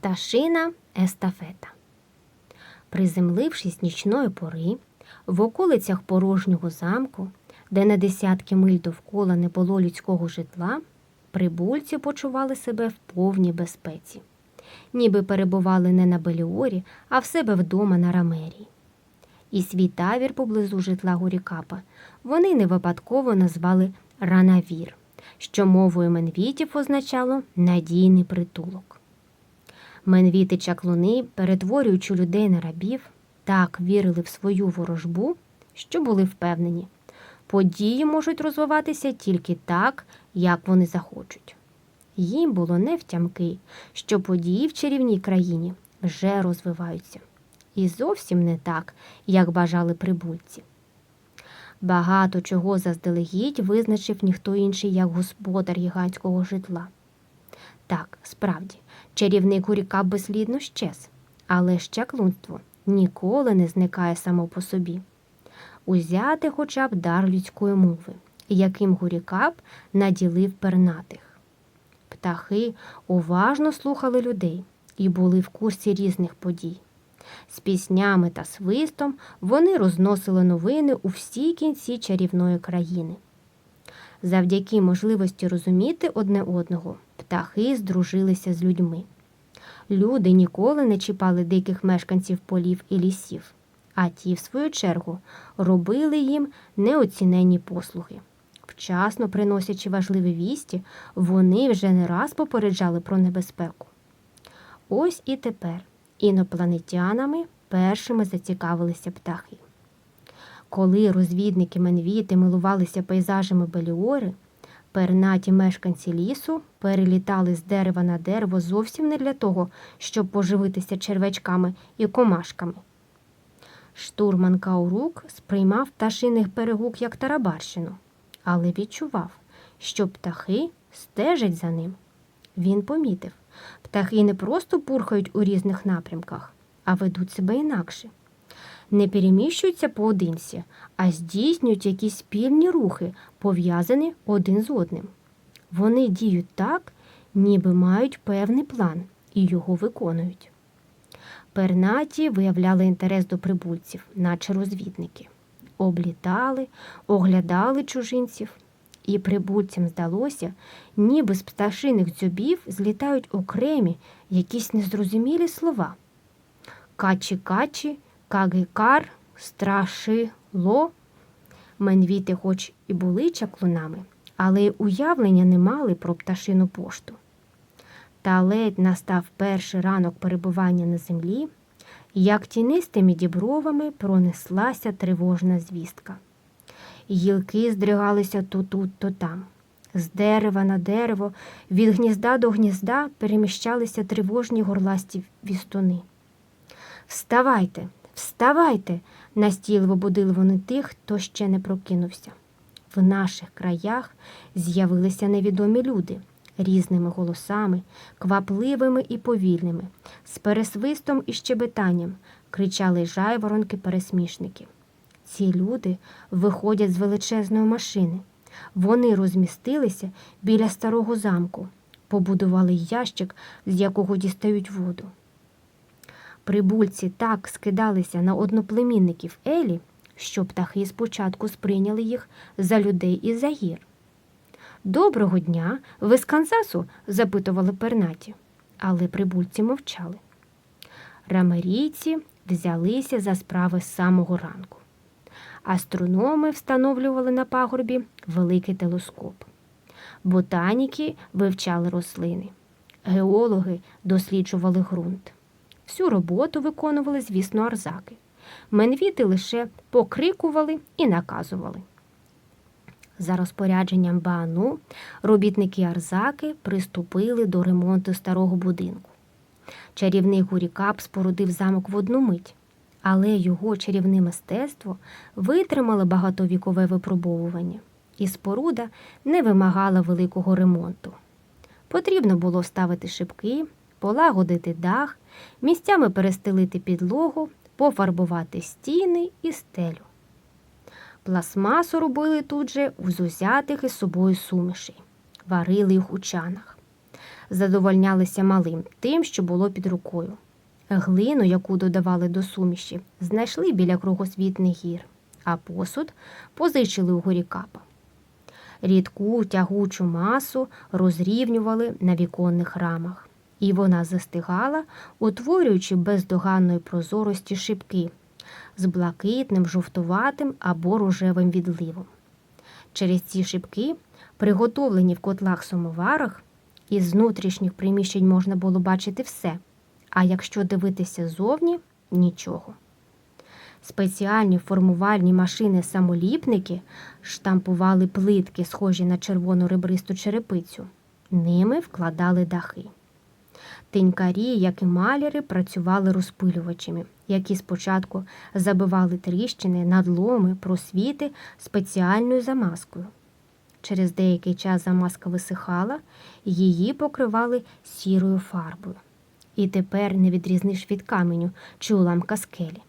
Пташина естафета. Приземлившись нічної пори, в околицях порожнього замку, де на десятки миль довкола не було людського житла, прибульці почували себе в повній безпеці, ніби перебували не на Беліорі, а в себе вдома на Рамерії. І свій тавір поблизу житла Гурікапа вони не випадково назвали Ранавір, що мовою менвітів означало надійний притулок. Менвіти чаклуни, перетворюючи людей на рабів, так вірили в свою ворожбу, що були впевнені, події можуть розвиватися тільки так, як вони захочуть. Їм було не втямки, що події в чарівній країні вже розвиваються. І зовсім не так, як бажали прибульці. Багато чого заздалегідь визначив ніхто інший, як господар гігантського житла. Так, справді, чарівник Гуріка безслідно щез, але щаклунство ніколи не зникає само по собі. Узяти хоча б дар людської мови, яким Гурікап наділив пернатих. Птахи уважно слухали людей і були в курсі різних подій. З піснями та свистом вони розносили новини у всі кінці чарівної країни. Завдяки можливості розуміти одне одного, птахи здружилися з людьми. Люди ніколи не чіпали диких мешканців полів і лісів, а ті, в свою чергу, робили їм неоціненні послуги. Вчасно приносячи важливі вісті, вони вже не раз попереджали про небезпеку. Ось і тепер інопланетянами першими зацікавилися птахи. Коли розвідники Менвіти милувалися пейзажами Беліори, пернаті мешканці лісу перелітали з дерева на дерево зовсім не для того, щоб поживитися червячками і комашками. Штурман Каурук сприймав пташиних перегук як тарабарщину, але відчував, що птахи стежать за ним. Він помітив, птахи не просто пурхають у різних напрямках, а ведуть себе інакше. Не переміщуються поодинці, а здійснюють якісь спільні рухи, пов'язані один з одним. Вони діють так, ніби мають певний план і його виконують. Пернаті виявляли інтерес до прибульців, наче розвідники, облітали, оглядали чужинців, і прибульцям здалося, ніби з пташиних дзьобів злітають окремі якісь незрозумілі слова. Качі-качі, кагикар, страшило. Менвіти, хоч і були чаклунами, але уявлення не мали про пташину пошту. Та ледь настав перший ранок перебування на землі, як тінистими дібровами пронеслася тривожна звістка. Гілки здригалися то тут, то там. З дерева на дерево, від гнізда до гнізда переміщалися тривожні горласті вістуни. Вставайте, вставайте, настійливо будили вони тих, хто ще не прокинувся. В наших краях з'явилися невідомі люди різними голосами, квапливими і повільними, з пересвистом і щебетанням кричали жайворонки-пересмішники. Ці люди виходять з величезної машини. Вони розмістилися біля старого замку, побудували ящик, з якого дістають воду. Прибульці так скидалися на одноплемінників Елі, що птахи спочатку сприйняли їх за людей із загір. Доброго дня, ви з Канзасу? запитували пернаті, але прибульці мовчали. Рамарійці взялися за справи з самого ранку. Астрономи встановлювали на пагорбі великий телескоп. Ботаніки вивчали рослини, геологи досліджували ґрунт. Всю роботу виконували, звісно, арзаки. Менвіти лише покрикували і наказували. За розпорядженням Баану робітники Арзаки приступили до ремонту старого будинку. Чарівний Гурікап спорудив замок в одну мить, але його чарівне мистецтво витримало багатовікове випробовування, і споруда не вимагала великого ремонту. Потрібно було вставити шибки, полагодити дах, місцями перестелити підлогу, пофарбувати стіни і стелю. Пластмасу робили тут же в зузятих із собою сумішей, варили їх у чанах. задовольнялися малим тим, що було під рукою. Глину, яку додавали до суміші, знайшли біля кругосвітних гір, а посуд позичили у горі капа. Рідку тягучу масу розрівнювали на віконних рамах, і вона застигала, утворюючи бездоганної прозорості шибки з блакитним, жовтуватим або рожевим відливом. Через ці шибки, приготовлені в котлах самоварах, із внутрішніх приміщень можна було бачити все, а якщо дивитися зовні нічого. Спеціальні формувальні машини-самоліпники штампували плитки, схожі на червону ребристу черепицю. Ними вкладали дахи. Тинькарі, як і маляри, працювали розпилювачами, які спочатку забивали тріщини, надломи, просвіти спеціальною замазкою. Через деякий час замазка висихала, її покривали сірою фарбою. І тепер не відрізниш від каменю чи уламка скелі.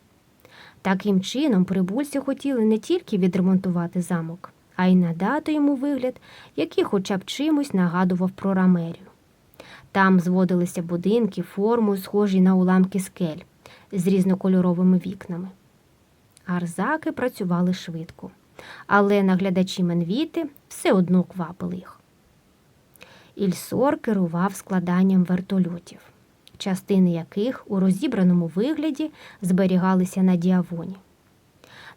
Таким чином, прибульці хотіли не тільки відремонтувати замок, а й надати йому вигляд, який хоча б чимось нагадував про рамерію. Там зводилися будинки формою, схожі на уламки скель з різнокольоровими вікнами. Арзаки працювали швидко, але наглядачі Менвіти все одно квапили їх. Ільсор керував складанням вертольотів, частини яких у розібраному вигляді зберігалися на діавоні.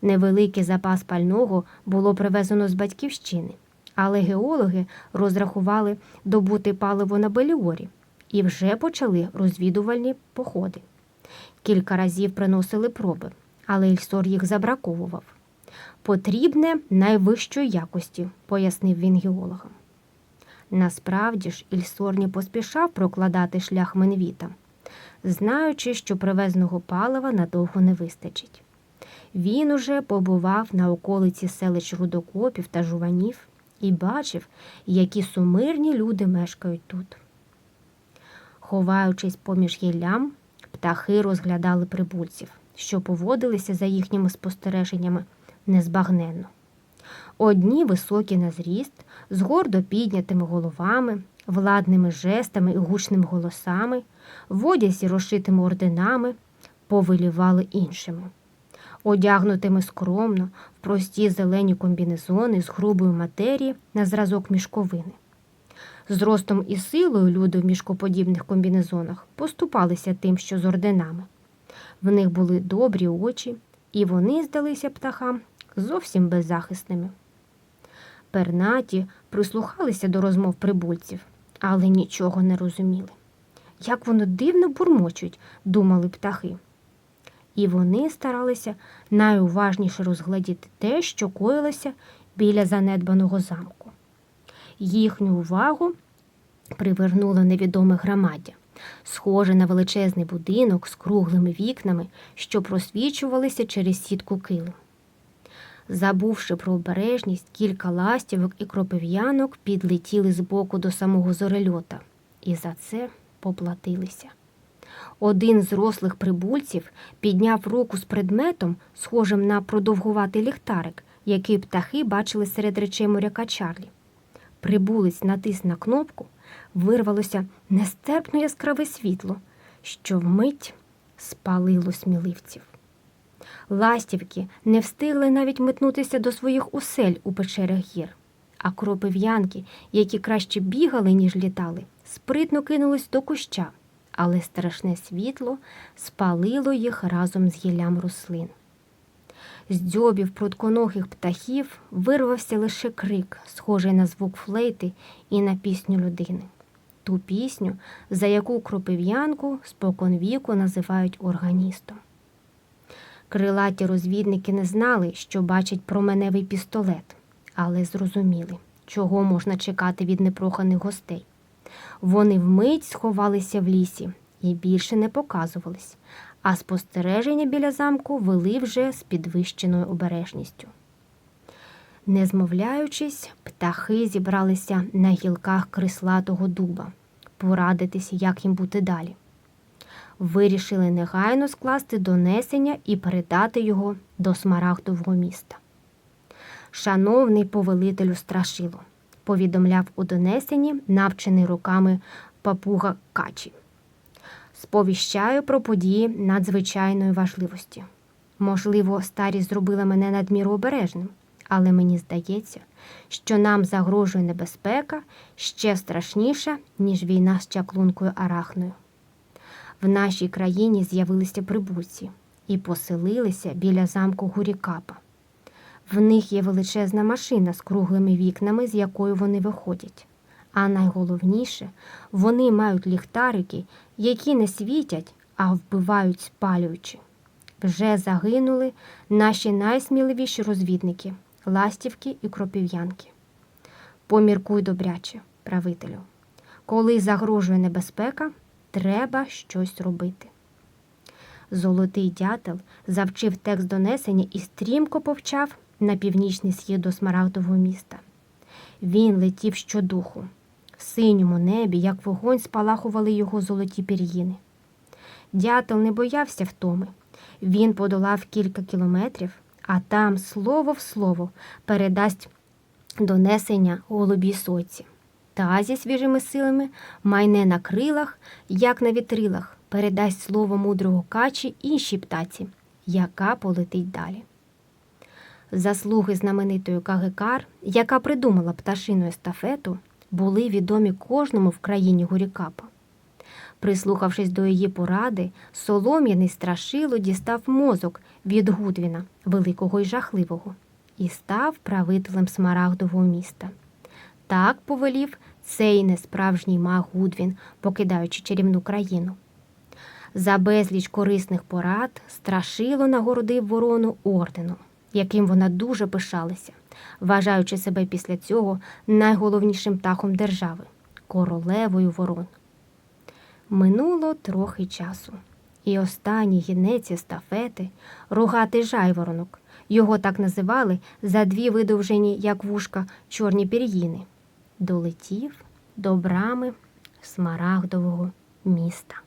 Невеликий запас пального було привезено з батьківщини, але геологи розрахували добути паливо на Беліорі і вже почали розвідувальні походи. Кілька разів приносили проби, але Ільсор їх забраковував. Потрібне найвищої якості, пояснив він геологам. Насправді ж Ільсор не поспішав прокладати шлях Менвіта, знаючи, що привезеного палива надовго не вистачить. Він уже побував на околиці селищ рудокопів та жуванів і бачив, які сумирні люди мешкають тут. Ховаючись поміж гіллям, птахи розглядали прибульців, що поводилися за їхніми спостереженнями незбагненно. Одні високі на зріст, з гордо піднятими головами, владними жестами і гучними голосами, в одязі розшитими орденами, повелівали іншими. Одягнутими скромно в прості зелені комбінезони з грубої матерії на зразок мішковини. Зростом і силою люди в мішкоподібних комбінезонах поступалися тим, що з орденами. В них були добрі очі, і вони здалися птахам зовсім беззахисними. Пернаті прислухалися до розмов прибульців, але нічого не розуміли. Як воно дивно бурмочуть, думали птахи. І вони старалися найуважніше розгледіти те, що коїлося біля занедбаного замку. Їхню увагу привернуло невідоме громаддя, схоже на величезний будинок з круглими вікнами, що просвічувалися через сітку килим. Забувши про обережність, кілька ластівок і кропив'янок підлетіли з боку до самого зорельота і за це поплатилися. Один з рослих прибульців підняв руку з предметом, схожим на продовгуватий ліхтарик, який птахи бачили серед речей моряка Чарлі. Прибулець натис на кнопку, вирвалося нестерпно яскраве світло, що вмить спалило сміливців. Ластівки не встигли навіть метнутися до своїх осель у печерах гір, а кропив'янки, які краще бігали, ніж літали, спритно кинулись до куща, але страшне світло спалило їх разом з гіллям рослин. З дзьобів прутконогих птахів вирвався лише крик, схожий на звук флейти і на пісню людини. Ту пісню, за яку кропив'янку споконвіку називають органістом. Крилаті розвідники не знали, що бачать променевий пістолет, але зрозуміли, чого можна чекати від непроханих гостей. Вони вмить сховалися в лісі і більше не показувались, а спостереження біля замку вели вже з підвищеною обережністю. Не змовляючись, птахи зібралися на гілках крислатого дуба, порадитися, як їм бути далі. Вирішили негайно скласти донесення і передати його до Смарагдового міста. Шановний повелителю страшило, повідомляв у донесенні, навчений руками папуга Качі. Сповіщаю про події надзвичайної важливості. Можливо, старість зробила мене надміру обережним, але мені здається, що нам загрожує небезпека ще страшніша, ніж війна з чаклункою Арахною. В нашій країні з'явилися прибульці і поселилися біля замку Гурікапа. В них є величезна машина з круглими вікнами, з якою вони виходять. А найголовніше, вони мають ліхтарики, які не світять, а вбивають спалюючи. Вже загинули наші найсміливіші розвідники ластівки і кропів'янки. Поміркуй добряче, правителю. Коли загрожує небезпека, треба щось робити. Золотий дятел завчив текст донесення і стрімко повчав на північний схід до Смарагдового міста. Він летів щодуху. В синьому небі, як вогонь, спалахували його золоті пір'їни. Дятел не боявся втоми. Він подолав кілька кілометрів, а там слово в слово передасть донесення голубій сойці. Та зі свіжими силами майне на крилах, як на вітрилах, передасть слово мудрого качі іншій птаці, яка полетить далі. Заслуги знаменитої Кагекар, яка придумала пташину естафету, були відомі кожному в країні Гурікапа. Прислухавшись до її поради, солом'яний страшило дістав мозок від Гудвіна, великого і жахливого, і став правителем смарагдового міста. Так повелів цей несправжній маг Гудвін, покидаючи чарівну країну. За безліч корисних порад страшило нагородив ворону орденом, яким вона дуже пишалася, вважаючи себе після цього найголовнішим птахом держави королевою ворон. Минуло трохи часу, і останній гінець естафети, рогатий жайворонок, його так називали за дві видовжені, як вушка, чорні пір'їни, долетів до брами смарагдового міста.